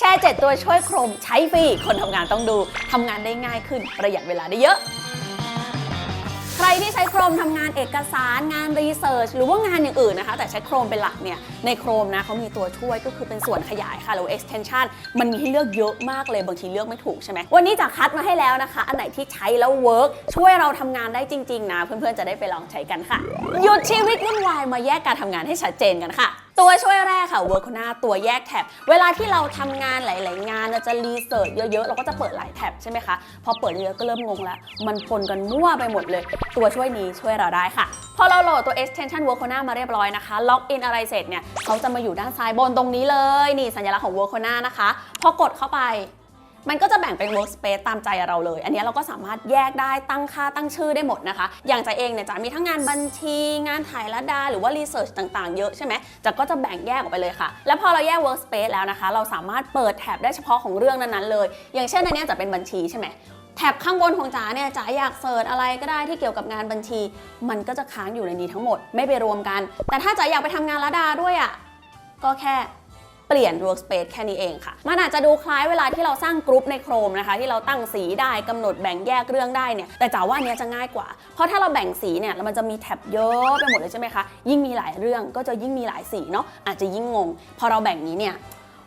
แชร์ 7 ตัวช่วยโครมใช้ฟรี คนทำงานต้องดูทำงานได้ง่ายขึ้น ประหยัดเวลาได้เยอะ ใครที่ใช้โครมทำงานเอกสารงานรีเสิร์ชหรือว่างานอย่างอื่นนะคะ แต่ใช้โครมเป็นหลักเนี่ยในโครมนะเขามีตัวช่วยก็คือเป็นส่วนขยายค่ะหรือ extension มันมีให้เลือกเยอะมากเลยบางทีเลือกไม่ถูกใช่ไหมวันนี้จะคัดมาให้แล้วนะคะ อันไหนที่ใช้แล้วเวิร์กช่วยเราทำงานได้จริง ๆ นะ เพื่อนๆจะได้ไปลองใช้กันค่ะหยุดชีวิตวุ่นวายมาแยกการทำงานให้ชัดเจนกันค่ะ ตัวช่วยแรกค่ะ Work หน้าตัวแยกแท็บ เวลาที่เราทำงานหลาย ๆ งานเราจะรีเสิร์ชเยอะ ๆ เราก็จะเปิดหลายแท็บใช่ไหมคะ พอเปิดเยอะก็เริ่มงงแล้ว มันปนกันมั่วไปหมดเลย ตัวช่วยนี้ช่วยเราได้ค่ะ พอเราโหลดตัว extension Work หน้ามาเรียบร้อยนะคะ ล็อกอินอะไรเสร็จเนี่ยเขาจะมาอยู่ด้านซ้ายบนตรงนี้เลย นี่สัญลักษณ์ของ Work หน้านะคะ พอกดเข้าไป มันก็จะแบ่งเป็น workspace ตามใจเราเลย อันนี้เราก็สามารถแยกได้ตั้งค่าตั้งชื่อได้หมดนะคะ อย่างจะเองเนี่ยจะมีทั้งงานบัญชีงานถ่ายละดา หรือว่า research ต่างๆ เยอะใช่ไหมจะก็จะแบ่งแยกออกไปเลยค่ะ แล้วพอเราแยก workspace แล้วนะคะ เราสามารถเปิดแท็บได้เฉพาะของเรื่องนั้นๆเลย อย่างเช่นอันนี้จะเป็นบัญชีใช่ไหมแท็บข้างบนของจ๋าเนี่ยจ๋าอยากเสิร์ชอะไรก็ได้ที่เกี่ยวกับงานบัญชี มันก็จะค้างอยู่ในนี้ทั้งหมดไม่ไปรวมกัน แต่ถ้าจ๋าอยากไปทำงานละดาด้วยอะก็แค่ เปลี่ยน workspace แค่นี้เองค่ะ มันอาจจะดูคล้ายเวลาที่เราสร้างกรุ๊ปในโครมนะคะ ที่เราตั้งสีได้กำหนดแบ่งแยกเรื่องได้เนี่ยแต่จ๋าว่านเนี้ยจะง่ายกว่า เพราะถ้าเราแบ่งสีเนี่ยแล้วมันจะมีแท็บเยอะไปหมดเลยใช่ไหมคะยิ่งมีหลายเรื่องก็จะยิ่งมีหลายสีเนาะอาจจะยิ่งงง พอเราแบ่งนี้เนี่ย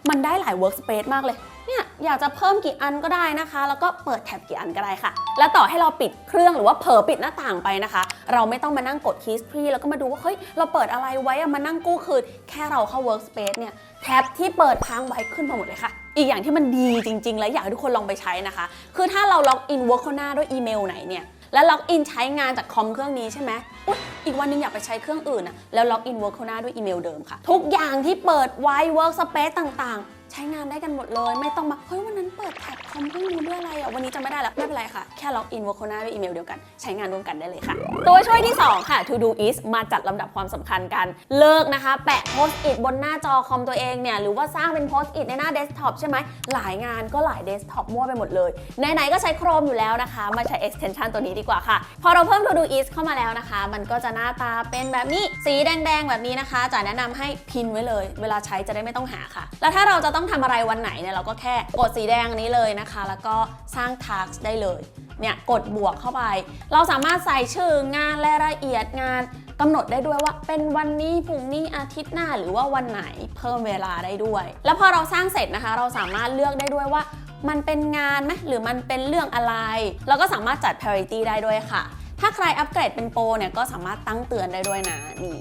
มันได้หลาย workspace มากเลย เนี่ยอยากจะเพิ่มกี่อันก็ได้นะคะ แล้วก็เปิดแท็บกี่อันก็ได้ค่ะ และต่อให้เราปิดเครื่องหรือว่าเผลอปิดหน้าต่างไปนะคะ เราไม่ต้องมานั่งกด history แล้วก็มาดูว่าเฮ้ยเราเปิดอะไรไว้อะมานั่งกู้คืนแค่เราเข้า workspace เนี่ยแท็บที่เปิดค้างไว้ขึ้นมาหมดเลยค่ะ อีกอย่างที่มันดีจริง ๆ และอยากให้ทุกคนลองไปใช้นะคะ คือถ้าเราล็อกอิน work หน้าด้วยอีเมลไหนเนี่ย แล้วล็อกอินใช้งานจากคอมเครื่องนี้ใช่ไหมอุ๊ยอีกวันหนึงอยากไปใช้เครื่องอื่นอะแล้วล็อกอิน work หน้าด้วยอีเมลเดิมค่ะ ทุกอย่างที่เปิดไว้เวิร์กสเปซต่างๆ ใช้งานได้กันหมดเลย ไม่ต้องมา เฮ้ย วันนั้นเปิดแท็บคอมเครื่องนู้นด้วยอะไรอะ วันนี้จำไม่ได้แล้ว ไม่เป็นไรค่ะ แค่ล็อกอิน w o r k o n a ด้วยอีเมลเดียวกัน ใช้งานร่วมกันได้เลยค่ะ ตัวช่วยที่ 2 ค่ะ To Do Is มาจัดลำดับความสำคัญกัน เลิกนะคะ แปะโพสต์อิทบนหน้าจอคอมตัวเองเนี่ย หรือว่าสร้างเป็นโพสต์อิทในหน้าเดสก์ท็อปใช่ไหม หลายงานก็หลายเดสก์ท็อปมั่วไปหมดเลย ไหนๆก็ใช้ Chrome อยู่แล้วนะคะ มาใช้ extension ตัวนี้ดีกว่าค่ะ พอเราเพิ่ม To Do Is เข้ามาแล้วนะคะ มันก็จะหน้าตาเป็นแบบนี้ สีแดงๆแบบนี้นะคะจะแนะนำให้พินไว้เลย เวลาใช้จะได้ไม่ต้องหาค่ะ แล้วถ้าเราจะต้ององทำอะไรวันไหนเนี่ยเราก็แค่กดสีแดงอันนี้เลยนะคะ แล้วก็สร้าง task ได้เลย เนี่ยกดบวกเข้าไป เราสามารถใส่ชื่องานรายละเอียดงานกำหนดได้ด้วยว่าเป็นวันนี้พรุ่งนี้อาทิตย์หน้าหรือว่าวันไหนเพิ่มเวลาได้ด้วย แล้วพอเราสร้างเสร็จนะคะ เราสามารถเลือกได้ด้วยว่ามันเป็นงานไหมหรือมันเป็นเรื่องอะไร เราก็สามารถจัด priority ได้ด้วยค่ะ ถ้าใครอัปเกรดเป็นโปรเนี่ยก็สามารถตั้งเตือนได้ด้วยนะนี่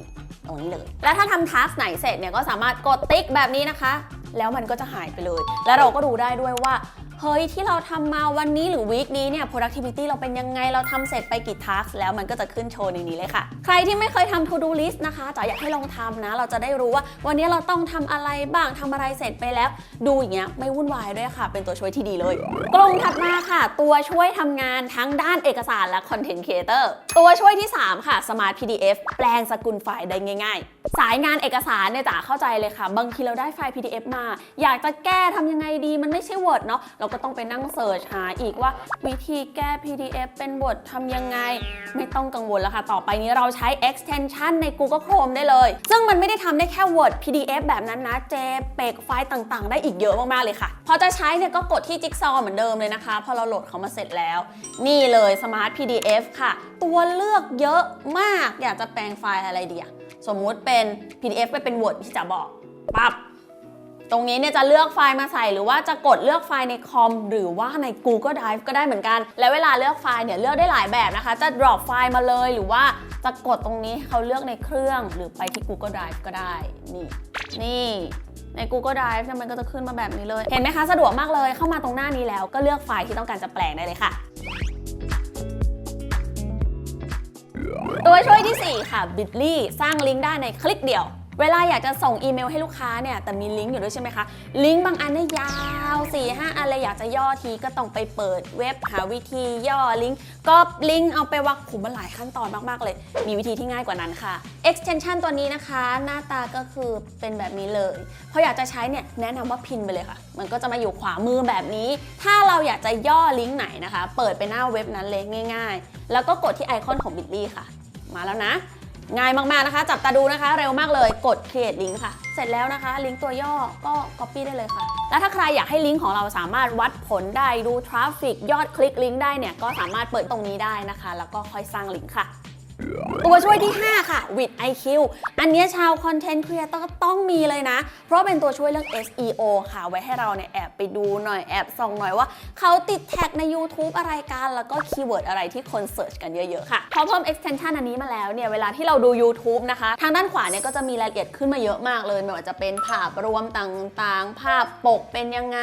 ตรงนี้เลย แล้วถ้าทำทัสไหนเสร็จเนี่ยก็สามารถกดติ๊กแบบนี้นะคะ แล้วมันก็จะหายไปเลย และเราก็ดูได้ด้วยว่า เฮ้ยที่เราทำมาวันนี้หรือวีคนี้เนี่ย productivity เราเป็นยังไงเราทำเสร็จไปกี่ task แล้วมันก็จะขึ้นโชว์ในนี้เลยค่ะ ใครที่ไม่เคยทำ to do list นะคะจ๋าอยากให้ลองทำนะ เราจะได้รู้ว่า วันนี้เราต้องทำอะไรบ้างทำอะไรเสร็จไปแล้ว ดูอย่างเงี้ยไม่วุ่นวายด้วยค่ะ เป็นตัวช่วยที่ดีเลย กลุ่มถัดมาค่ะ ตัวช่วยทำงานทั้งด้านเอกสารและ content creator ตัวช่วยที่ 3 ค่ะ smart pdf แปลงสกุลไฟล์ได้ง่าย ๆ สายงานเอกสารเนี่ยจ๋าเข้าใจเลยค่ะ บางทีเราได้ไฟล์ pdf มา อยากจะแก้ทำยังไงดีมันไม่ใช่ word เนาะเราก็ต้องไปนั่งเสิร์ชหาอีกว่า วิธีแก้ pdf เป็น word ทำยังไง ไม่ต้องกังวลแล้วค่ะ ต่อไปนี้เราใช้ extension ใน Google Chrome ได้เลย ซึ่งมันไม่ได้ทำได้แค่ word pdf แบบนั้นนะ JPEG ไฟล์ต่างๆ ได้อีกเยอะมากๆเลยค่ะ พอจะใช้เนี่ยก็กดที่ Jigsaw เหมือนเดิมเลยนะคะ พอเราโหลดเขามาเสร็จแล้ว นี่เลย Smart PDF ค่ะ ตัวเลือกเยอะมาก อยากจะแปลงไฟล์อะไรดีอะสมมุติเป็น PDF ไปเป็น Word ที่จะบอกปั๊บ ตรงนี้เนี่ยจะเลือกไฟล์มาใส่หรือว่าจะกดเลือกไฟล์ในคอมหรือว่าใน Google Drive ก็ได้เหมือนกัน แล้วเวลาเลือกไฟล์เนี่ยเลือกได้หลายแบบนะคะ จะ drop ไฟล์มาเลยหรือว่าจะกดตรงนี้เขาเลือกในเครื่องหรือไปที่ Google Drive ก็ได้ นี่ นี่ใน Google Drive มันก็จะขึ้นมาแบบนี้เลย เห็นไหมคะ สะดวกมากเลยเข้ามาตรงหน้านี้แล้วก็เลือกไฟล์ที่ต้องการจะแปลงได้เลยค่ะตัวช่วยที่ 4 ค่ะ Bitly สร้างลิงก์ได้ในคลิกเดียว เวลาอยากจะส่งอีเมลให้ลูกค้าเนี่ยแต่มีลิงก์อยู่ด้วยใช่ไหมคะ ลิงก์บางอันเนี่ยยาว4 5อันเลยอยากจะย่อทีก็ต้องไปเปิดเว็บหาวิธีย่อลิงก์ก็ลิงก์เอาไปวางขุมมันหลายขั้นตอนมากๆเลย มีวิธีที่ง่ายกว่านั้นค่ะ extension ตัวนี้นะคะ หน้าตาก็คือเป็นแบบนี้เลยพออยากจะใช้เนี่ยแนะนำว่าพินไปเลยค่ะ มันก็จะมาอยู่ขวามือแบบนี้ ถ้าเราอยากจะย่อลิงก์ไหนนะคะ เปิดไปหน้าเว็บนั้นเลยง่าย ๆ แล้วก็กดที่ไอคอนของ Bitly ค่ะ มาแล้วนะ ง่ายมากๆนะคะ จับตาดูนะคะ เร็วมากเลยกด create link ค่ะ เสร็จแล้วนะคะ ลิงก์ตัวย่อก็ copy ได้เลยค่ะ แล้วถ้าใครอยากให้ลิงก์ของเราสามารถวัดผลได้ดูทราฟฟิกยอดคลิกลิงก์ได้เนี่ยก็สามารถเปิดตรงนี้ได้นะคะ แล้วก็ค่อยสร้างลิงก์ค่ะ ตัวช่วยที่ 5 ค่ะ with IQ อันนี้ชาวคอนเทนต์ครีเอเตอร์ต้องมีเลยนะ เพราะเป็นตัวช่วยเรื่อง SEO ค่ะ ไว้ให้เราเนี่ยแอบไปดูหน่อยแอบส่องหน่อยว่า เขาติดแท็กใน YouTube อะไรกัน แล้วก็คีย์เวิร์ดอะไรที่คนเสิร์ชกันเยอะๆค่ะ พอเพิ่ม extension อันนี้มาแล้วเนี่ย เวลาที่เราดู YouTube นะคะ ทางด้านขวาเนี่ยก็จะมีรายละเอียดขึ้นมาเยอะมากเลยไม่ว่าจะเป็นภาพรวมต่างๆ ภาพปกเป็นยังไง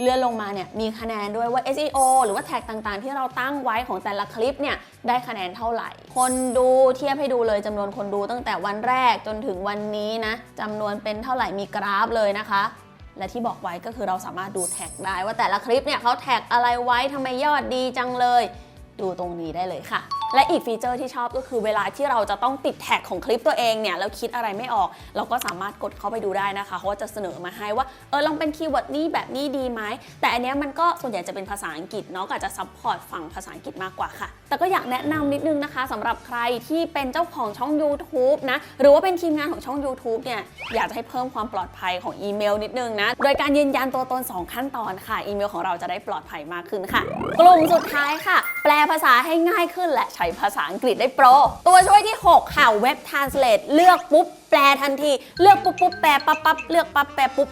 เลื่อนลงมาเนี่ยมีคะแนนด้วยว่า SEO หรือว่าแท็กต่างๆ ที่เราตั้งไว้ของแต่ละคลิปเนี่ยได้คะแนนเท่าไหร่ คนดูเทียบให้ดูเลยจำนวนคนดูตั้งแต่วันแรกจนถึงวันนี้นะจำนวนเป็นเท่าไหร่มีกราฟเลยนะคะและที่บอกไว้ก็คือเราสามารถดูแท็กได้ว่าแต่ละคลิปเนี่ยเขาแท็กอะไรไว้ทำไมยอดดีจังเลย ดูตรงนี้ได้เลยค่ะ และอีกฟีเจอร์ที่ชอบก็คือเวลาที่เราจะต้องติดแท็กของคลิปตัวเองเนี่ยแล้วคิดอะไรไม่ออก เราก็สามารถกดเข้าไปดูได้นะคะเขาก็จะเสนอมาให้ว่าเออลองเป็นคีย์เวิร์ดนี้แบบนี้ดีไหมแต่อันเนี้ยมันก็ส่วนใหญ่จะเป็นภาษาอังกฤษเนาะก็อาจจะซัพพอร์ตฝั่งภาษาอังกฤษมากกว่าค่ะ แต่ก็อยากแนะนำนิดนึงนะคะสำหรับใครที่เป็นเจ้าของช่อง YouTube นะหรือว่าเป็นทีมงานของช่อง YouTube เนี่ยอยากจะให้เพิ่มความปลอดภัยของอีเมลนิดนึงนะโดยการยืนยันตัวตน 2 ขั้นตอนค่ะ อีเมลของเราจะได้ปลอดภัยมากขึ้นค่ะ กลุ่มสุดท้ายค่ะ แปลภาษาให้ง่ายขึ้นและใช้ภาษาอังกฤษได้โปร ตัวช่วยที่ 6 ค่ะ Web Translate เลือกปุ๊บแปลทันที เลือกปุ๊บปุ๊บแปลปั๊บปั๊บเลือกปั๊บแปลปุ๊บ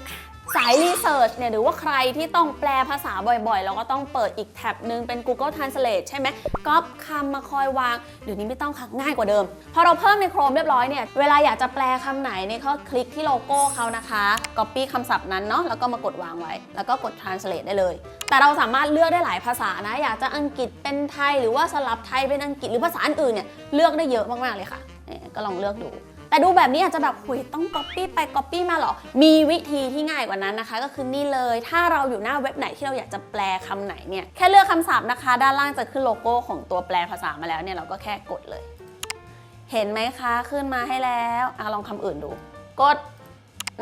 สายรีเสิร์ชเนี่ยหรือว่าใครที่ต้องแปลภาษาบ่อยๆ เราก็ต้องเปิดอีกแท็บหนึ่งเป็น Google Translate ใช่ไหมก๊อปคำมาคอยวาง เดี๋ยวนี้ไม่ต้องค่ะง่ายกว่าเดิม พอเราเพิ่มใน Chrome เรียบร้อยเนี่ย เวลาอยากจะแปลคำไหนเนี่ยก็คลิกที่โลโก้เขานะคะ Copy คำศัพท์นั้นเนาะแล้วก็มากดวางไว้ แล้วก็กด Translate ได้เลย แต่เราสามารถเลือกได้หลายภาษานะ อยากจะอังกฤษเป็นไทยหรือว่าสลับไทยเป็นอังกฤษหรือภาษาอื่นเนี่ยเลือกได้เยอะมากๆเลยค่ะเนี่ยก็ลองเลือกดู แต่ดูแบบนี้อาจจะแบบหุยต้อง Copy ไป Copy มาหรอ มีวิธีที่ง่ายกว่านั้นนะคะ ก็คือนี่เลย ถ้าเราอยู่หน้าเว็บไหนที่เราอยากจะแปลคำไหนเนี่ยแค่เลือกคำศัพท์นะคะ ด้านล่างจะขึ้นโลโก้ของตัวแปลภาษามาแล้วเนี่ยเราก็แค่กดเลย เห็นไหมคะขึ้นมาให้แล้วอลองคำอื่นดู กด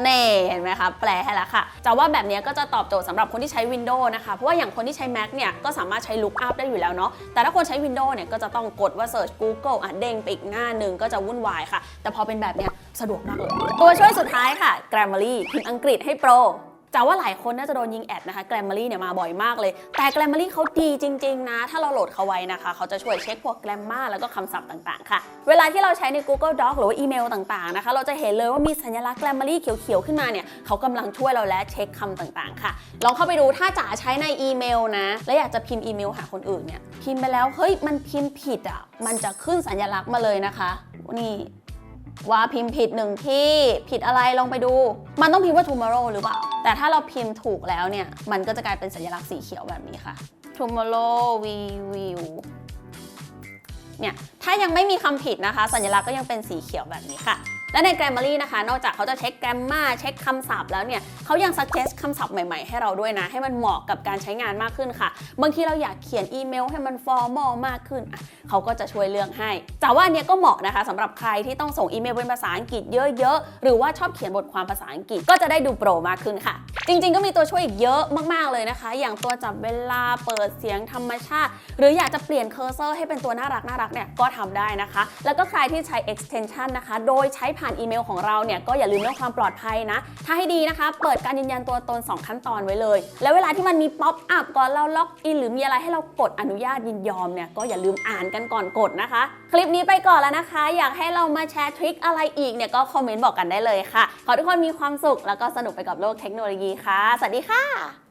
เน่เห็นไหมคะแปลให้แล้วค่ะจะว่าแบบนี้ก็จะตอบโจทย์สำหรับคนที่ใช้ Windows นะคะ เพราะว่าอย่างคนที่ใช้ Mac เนี่ยก็สามารถใช้ Lookup ได้อยู่แล้วเนาะแต่ถ้าคนใช้ Windows เนี่ยก็จะต้องกดว่า Search Google อะเด้งไปอีกหน้าหนึ่งก็จะวุ่นวายค่ะ แต่พอเป็นแบบเนี้ยสะดวกมากเลยตัวช่วยสุดท้ายค่ะ Grammarly พิมพ์อังกฤษให้โปร จะว่าหลายคนน่าจะโดนยิงแอดนะคะ Grammarly เนี่ยมาบ่อยมากเลย แต่ Grammarly เขาดีจริง ๆ นะ ถ้าเราโหลดเขาไว้นะคะ เขาจะช่วยเช็คพวก grammar แล้วก็คำศัพท์ต่าง ๆ ค่ะ เวลาที่เราใช้ใน Google Doc หรือว่าอีเมลต่างๆนะคะ เราจะเห็นเลยว่ามีสัญลักษณ์ Grammarly เขียวๆขึ้นมาเนี่ยเขากำลังช่วยเราและเช็คคำต่างๆ ค่ะ ลองเข้าไปดูถ้าจ๋าใช้ในอีเมลนะ และอยากจะพิมพ์อีเมลหาคนอื่นเนี่ยพิมพ์ไปแล้วเฮ้ยมันพิมพ์ผิดอะมันจะขึ้นสัญลักษณ์มาเลยนะคะนี่ ว่าพิมพ์ผิดหนึ่งที่ผิดอะไรลองไปดู มันต้องพิมพ์ว่า tomorrow หรือเปล่า แต่ถ้าเราพิมพ์ถูกแล้วเนี่ย มันก็จะกลายเป็นสัญลักษณ์สีเขียวแบบนี้ค่ะ tomorrow we will เนี่ย ถ้ายังไม่มีคำผิดนะคะ สัญลักษณ์ก็ยังเป็นสีเขียวแบบนี้ค่ะ และใน Grammarly นะคะ นอกจากเขาจะเช็ค grammar เช็คคำศัพท์แล้วเนี่ยเขายัง suggest คำศัพท์ใหม่ๆ ให้เราด้วยนะ ให้มันเหมาะกับการใช้งานมากขึ้นค่ะ บางทีเราอยากเขียนอีเมลให้มัน formal มากขึ้น เขาก็จะช่วยเลือกให้แต่ว่าอันเนี้ยก็เหมาะนะคะสำหรับใครที่ต้องส่งอีเมลเป็นภาษาอังกฤษเยอะๆ หรือว่าชอบเขียนบทความภาษาอังกฤษก็จะได้ดูโปรมากขึ้นค่ะ จริงๆ ก็มีตัวช่วยอีกเยอะมากๆเลยนะคะ อย่างตัวจับเวลาเปิดเสียงธรรมชาติ หรืออยากจะเปลี่ยนเคอร์เซอร์ให้เป็นตัวน่ารักน่ารักเนี่ยก็ทำได้นะคะ แล้วก็ใครที่ใช้ extension นะคะ โดยใช้ผ่านอีเมลของเราเนี่ยก็อย่าลืมเรื่องความปลอดภัยนะ ถ้าให้ดีนะคะ เปิดการยืนยันตัวตน 2 ขั้นตอนไว้เลย แล้วเวลาที่มันมีป๊อปอัพก่อนเราล็อกอินหรือมีอะไรให้เรากดอนุญาตยินยอมเนี่ยก็อย่าลืมอ่านกันก่อนกดนะคะ คลิปนี้ไปก่อนแล้วนะคะ อยากให้เรามาแชร์ทริคอะไรอีกเนี่ยก็คอมเมนต์บอกกันได้เลยค่ะ ขอทุกคนมีความสุขแล้วก็สนุกไปกับโลกเทคโนโลยีค่ะ สวัสดีค่ะ